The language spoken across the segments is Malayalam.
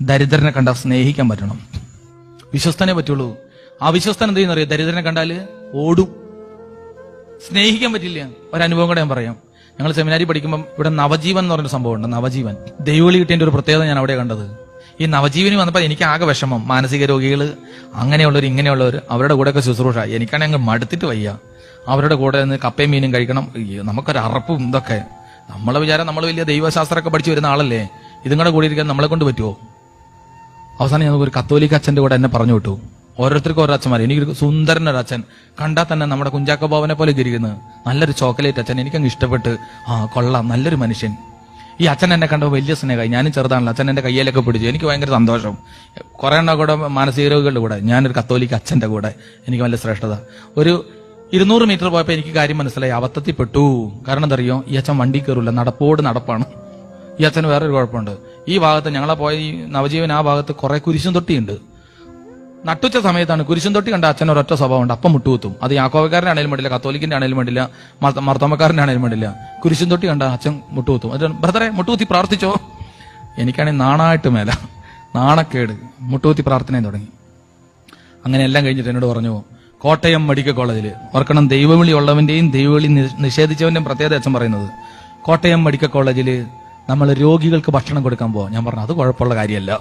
ദരിദ്രനെ കണ്ടാൽ സ്നേഹിക്കാൻ പറ്റണം. വിശ്വസ്തനെ പറ്റുള്ളൂ. ആ വിശ്വസ്തൻ എന്ത് ചെയ്യുന്നറിയോ? ദരിദ്രനെ കണ്ടാൽ ഓടും. സ്നേഹിക്കാൻ പറ്റില്ല. ഒരനുഭവം കൂടെ ഞാൻ പറയാം. ഞങ്ങൾ സെമിനാരി പഠിക്കുമ്പോൾ ഇവിടെ നവജീവൻ എന്ന് പറഞ്ഞൊരു സംഭവമുണ്ട്. നവജീവൻ. ദൈവവിളി കിട്ടിയതിന്റെ ഒരു പ്രത്യേകത ഞാൻ അവിടെ കണ്ടത്. ഈ നവജീവനി വന്നപ്പോൾ എനിക്ക് ആകെ വിഷമം. മാനസിക രോഗികൾ അങ്ങനെയുള്ളവർ ഇങ്ങനെയുള്ളവർ അവരുടെ കൂടെയൊക്കെ ശുശ്രൂഷ. എനിക്കാണെങ്കിൽ അങ്ങ് മടുത്തിട്ട് വയ്യ. അവരുടെ കൂടെ നിന്ന് കപ്പയും മീനും കഴിക്കണം. നമുക്കൊരു അറപ്പും ഇതൊക്കെ. നമ്മളെ വിചാരം നമ്മൾ വലിയ ദൈവശാസ്ത്രമൊക്കെ പഠിച്ചു വരുന്ന ആളല്ലേ? ഇതും കൂടെ കൂടി ഇരിക്കാൻ നമ്മളെ കൊണ്ട് പറ്റുമോ അവസാനം ഞാൻ ഒരു കത്തോലിക്ക അച്ഛന്റെ കൂടെ എന്നെ പറഞ്ഞു വിട്ടു. ഓരോരുത്തർക്കും ഓരോ അച്ഛന്മാർ എനിക്കൊരു സുന്ദരൻ ഒരു അച്ഛൻ. കണ്ടാൽ തന്നെ നമ്മുടെ കുഞ്ചാക്ക ബാബനെ പോലെ ഇരിക്കുന്നത് നല്ലൊരു ചോക്ലേറ്റ് അച്ഛൻ. എനിക്കങ്ങ് ഇഷ്ടപ്പെട്ട്. ആ കൊള്ളാം. നല്ലൊരു മനുഷ്യൻ. ഈ അച്ഛൻ എന്നെ കണ്ടപ്പോൾ വലിയ സ്നേഹമായി. ഞാനും ചെറുതാണല്ലോ. അച്ഛൻ എന്റെ കയ്യിലൊക്കെ പിടിച്ചു. എനിക്ക് ഭയങ്കര സന്തോഷം. കുറെ എണ്ണം കൂടെ മാനസിക രോഗികളുടെ കൂടെ. ഞാനൊരു കത്തോലിക്ക അച്ഛന്റെ കൂടെ. എനിക്ക് വലിയ ശ്രേഷ്ഠത. ഒരു ഇരുന്നൂറ് മീറ്റർ പോയപ്പോൾ എനിക്ക് കാര്യം മനസ്സിലായി. അബദ്ധത്തിൽ പെട്ടു കാരണം എന്തറിയോ ഈ അച്ഛൻ വണ്ടി കയറില്ല നടപ്പോട് നടപ്പാണ്. ഈ അച്ഛന് വേറൊരു കുഴപ്പമുണ്ട്. ഈ ഭാഗത്ത് ഞങ്ങളെ പോയ ഈ നവജീവൻ ആ ഭാഗത്ത് കുറെ കുരിശും തൊട്ടിയുണ്ട് നട്ടുച്ച സമയത്താണ് കുരിശും തൊട്ടി കണ്ട അച്ഛൻ ഒരൊറ്റ സ്വഭാവമുണ്ട്. അപ്പം മുട്ടുകുത്തും. അത് യാക്കോവക്കാരനാണേലും വേണ്ടില്ല കത്തോലിക്കിന്റെ ആണെങ്കിലും വേണ്ടില്ല മർത്തമ്മക്കാരന്റെ ആണെങ്കിലും വേണ്ടില്ല. കുരിശും തൊട്ടി കണ്ട അച്ഛൻ മുട്ടുകുത്തും. അത് ബ്രദറെ മുട്ടുകുത്തി പ്രാർത്ഥിച്ചോ? എനിക്കാണെങ്കിൽ നാണായിട്ട് മേല. നാണക്കേട്. മുട്ടുകുത്തി പ്രാർത്ഥനയും തുടങ്ങി. അങ്ങനെ എല്ലാം കഴിഞ്ഞിട്ട് എന്നോട് പറഞ്ഞു കോട്ടയം മെഡിക്കൽ കോളേജിൽ ഓർക്കണം ദൈവവിളി ഉള്ളവന്റെയും ദൈവവിളി നിഷേധിച്ചവന്റെയും പ്രത്യേകത അച്ഛൻ പറയുന്നത്. കോട്ടയം മെഡിക്കൽ കോളേജിൽ നമ്മൾ രോഗികൾക്ക് ഭക്ഷണം കൊടുക്കാൻ പോവാം. ഞാൻ പറഞ്ഞു അത് കുഴപ്പമുള്ള കാര്യമല്ല.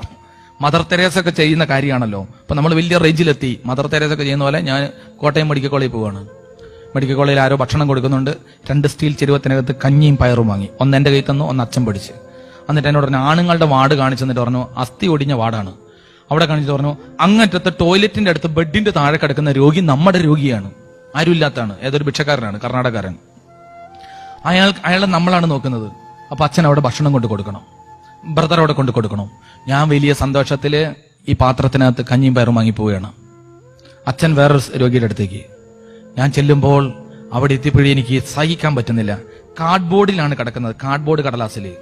മദർ തെരേസ ഒക്കെ ചെയ്യുന്ന കാര്യമാണല്ലോ. അപ്പൊ നമ്മൾ വലിയ റേഞ്ചിലെത്തി മദർ തെരേസ ഒക്കെ ചെയ്യുന്ന പോലെ ഞാൻ കോട്ടയം മെഡിക്കൽ കോളേജിൽ പോവാണ്. മെഡിക്കൽ കോളേജിൽ ആരോ ഭക്ഷണം കൊടുക്കുന്നുണ്ട്. രണ്ട് സ്റ്റീൽ ചെരുവത്തിനകത്ത് കഞ്ഞിയും പയറും വാങ്ങി. ഒന്ന് എന്റെ കയ്യിൽ തന്നു ഒന്ന് അച്ഛൻ പിടിച്ച്. എന്നിട്ട് എന്നോട് പറഞ്ഞു ആണുങ്ങളുടെ വാർഡ് കാണിച്ചെന്നിട്ട് പറഞ്ഞു അസ്ഥി ഒടിഞ്ഞ വാർഡാണ്. അവിടെ കാണിച്ചിട്ട് പറഞ്ഞു അങ്ങറ്റത്തെ ടോയ്ലറ്റിന്റെ അടുത്ത് ബെഡിന്റെ താഴെ കിടക്കുന്ന രോഗി നമ്മുടെ രോഗിയാണ്. ആരുമില്ലാത്താണ് ഏതൊരു ഭിക്ഷക്കാരനാണ്. കർണാടകക്കാരൻ. അയാൾ അയാളെ നമ്മളാണ് നോക്കുന്നത്. അപ്പൊ അച്ഛൻ അവിടെ ഭക്ഷണം കൊണ്ട് കൊടുക്കണം. ബ്രദർ അവിടെ കൊണ്ട് കൊടുക്കണം. ഞാൻ വലിയ സന്തോഷത്തിൽ ഈ പാത്രത്തിനകത്ത് കഞ്ഞിയും പയറും വാങ്ങിപ്പോവുകയാണ് അച്ഛൻ വേറൊരു രോഗിയുടെ അടുത്തേക്ക്. ഞാൻ ചെല്ലുമ്പോൾ അവിടെ എത്തിയപ്പോഴും എനിക്ക് സഹിക്കാൻ പറ്റുന്നില്ല. കാർഡ്ബോർഡിലാണ് കിടക്കുന്നത്. കാർഡ്ബോർഡ് കടലാസിൽ.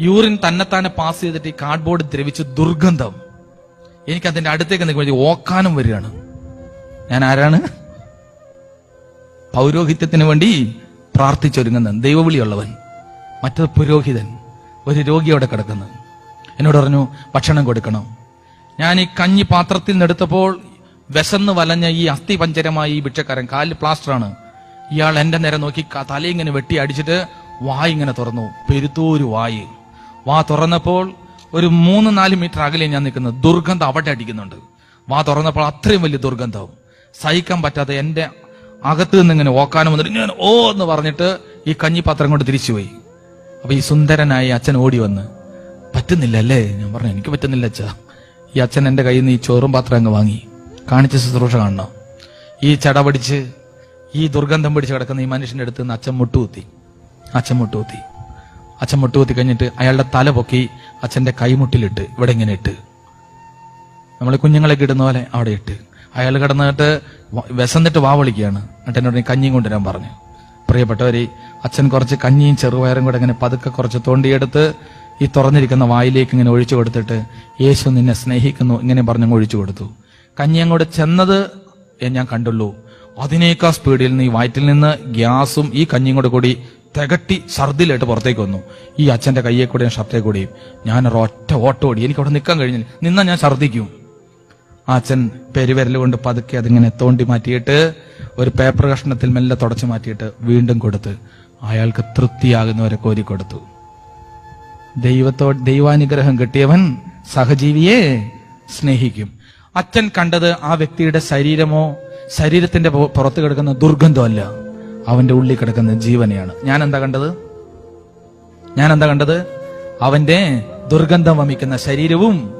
യൂറിൻ തന്നെത്താനെ പാസ് ചെയ്തിട്ട് ഈ കാർഡ്ബോർഡ് ദ്രവിച്ച് ദുർഗന്ധം. എനിക്ക് അതിന്റെ അടുത്തേക്ക് നിൽക്കുമ്പോൾ ഓക്കാനും വരികയാണ്. ഞാൻ ആരാണ്? പൗരോഹിത്യത്തിന് വേണ്ടി പ്രാർത്ഥിച്ചൊരുങ്ങുന്ന ദൈവവിളിയുള്ളവൻ. മറ്റത് പുരോഹിതൻ ഒരു രോഗി അവിടെ കിടക്കുന്നു. എന്നോട് പറഞ്ഞു ഭക്ഷണം കൊടുക്കണം. ഞാൻ ഈ കഞ്ഞി പാത്രത്തിൽ നിന്നെടുത്തപ്പോൾ വിശന്ന് വലഞ്ഞ ഈ അസ്ഥി പഞ്ചരമായ ഈ ഭിക്ഷക്കാരൻ കാലിൽ പ്ലാസ്റ്ററാണ്. ഇയാൾ എന്റെ നേരെ നോക്കി തലയിങ്ങനെ വെട്ടി അടിച്ചിട്ട് വായ ഇങ്ങനെ തുറന്നു. പെരുത്തൂര് വായ്. വാ തുറന്നപ്പോൾ ഒരു മൂന്ന് നാല് മീറ്റർ അകലെ ഞാൻ നിൽക്കുന്നത് ദുർഗന്ധം അവിടെ അടിക്കുന്നുണ്ട്. വാ തുറന്നപ്പോൾ അത്രയും വലിയ ദുർഗന്ധം. സഹിക്കാൻ പറ്റാതെ എന്റെ അകത്ത് നിന്ന് ഇങ്ങനെ ഓക്കാനും വന്നിട്ട് ഞാൻ ഓ എന്ന് പറഞ്ഞിട്ട് ഈ കഞ്ഞിപ്പാത്രം കൊണ്ട് തിരിച്ചുപോയി. അപ്പൊ ഈ സുന്ദരനായി അച്ഛൻ ഓടി വന്ന് പറ്റുന്നില്ല അല്ലേ ഞാൻ പറഞ്ഞു എനിക്ക് പറ്റുന്നില്ല അച്ഛാ. ഈ അച്ഛൻ എന്റെ കയ്യിൽ നിന്ന് ഈ ചോറും പാത്രം അങ്ങ് വാങ്ങി. കാണിച്ച ശുശ്രൂഷ കാണണം. ഈ ചട പിടിച്ച് ഈ ദുർഗന്ധം പിടിച്ച് കിടക്കുന്ന ഈ മനുഷ്യന്റെ അടുത്ത് നിന്ന് അച്ഛൻ മുട്ടുകുത്തി. അച്ഛൻ മുട്ടുകുത്തി. അച്ഛൻ മുട്ടുകുത്തി കഴിഞ്ഞിട്ട് അയാളുടെ തല പൊക്കി അച്ഛന്റെ കൈമുട്ടിലിട്ട് ഇവിടെ ഇങ്ങനെ ഇട്ട്. നമ്മൾ കുഞ്ഞുങ്ങളെ ഇടുന്ന പോലെ അവിടെ ഇട്ട്. അയാൾ കിടന്നിട്ട് വിസന്നിട്ട് വിശന്നിട്ട് വാ വിളിക്കുകയാണ്. എന്നിട്ട് എന്നോട് കഞ്ഞിയും കൊണ്ടുവരാൻ പറഞ്ഞു. പ്രിയപ്പെട്ടവരെ അച്ഛൻ കുറച്ച് കഞ്ഞിയും ചെറുപയറും കൂടെ ഇങ്ങനെ പതുക്കെ കുറച്ച് തോണ്ടിയെടുത്ത് ഈ തുറന്നിരിക്കുന്ന വായിലേക്ക് ഇങ്ങനെ ഒഴിച്ചു കൊടുത്തിട്ട് യേശു നിന്നെ സ്നേഹിക്കുന്നു ഇങ്ങനെ പറഞ്ഞു ഒഴിച്ചു കൊടുത്തു. കഞ്ഞി അങ്ങോട്ട് ചെന്നത് ഞാൻ കണ്ടുള്ളൂ. അതിനേക്കാ സ്പീഡിൽ നിന്ന് ഈ വയറ്റിൽ നിന്ന് ഗ്യാസും ഈ കഞ്ഞിയും കൂടെ കൂടി തികട്ടി ഛർദിലായിട്ട് പുറത്തേക്ക് വന്നു. ഈ അച്ഛന്റെ കയ്യെ കൂടെയും ഷർട്ടേ കൂടെയും ഞാൻ ഒറ്റ ഓട്ടോ ഓടി. എനിക്ക് അവിടെ നിൽക്കാൻ കഴിഞ്ഞില്ല. നിന്നാ ഞാൻ ഛർദിക്കും ആ അച്ഛൻ പെരുവിരൽ കൊണ്ട് പതുക്കെ അതിങ്ങനെ തോണ്ടി മാറ്റിയിട്ട് ഒരു പേപ്പർ കഷ്ണത്തിൽ മെല്ലെ തുടച്ചു മാറ്റിയിട്ട് വീണ്ടും കൊടുത്ത് അയാൾക്ക് തൃപ്തിയാകുന്നവരെ കോരി കൊടുത്തു. ദൈവത്തോ ദൈവാനുഗ്രഹം കിട്ടിയവൻ സഹജീവിയെ സ്നേഹിക്കും. അച്ഛൻ കണ്ടത് ആ വ്യക്തിയുടെ ശരീരമോ ശരീരത്തിന്റെ പുറത്ത് കിടക്കുന്ന ദുർഗന്ധമല്ല അവന്റെ ഉള്ളിൽ കിടക്കുന്ന ജീവനെയാണ്. ഞാൻ എന്താ കണ്ടത്? ഞാൻ എന്താ കണ്ടത്? അവന്റെ ദുർഗന്ധം വമിക്കുന്ന ശരീരവും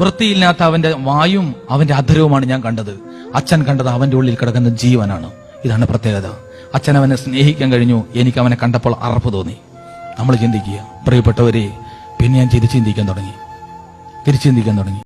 വൃത്തിയില്ലാത്ത അവന്റെ വായും അവന്റെ അധരവുമാണ് ഞാൻ കണ്ടത്. അച്ഛൻ കണ്ടത് അവന്റെ ഉള്ളിൽ കിടക്കുന്ന ജീവനാണ്. ഇതാണ് പ്രത്യേകത. അച്ഛൻ അവനെ സ്നേഹിക്കാൻ കഴിഞ്ഞു. എനിക്ക് അവനെ കണ്ടപ്പോൾ അറപ്പ് തോന്നി. നമ്മൾ ചിന്തിക്കുക. പ്രിയപ്പെട്ടവരെ പിന്നെ ഞാൻ തിരിച്ചു ചിന്തിക്കാൻ തുടങ്ങി. തിരിച്ചു ചിന്തിക്കാൻ തുടങ്ങി.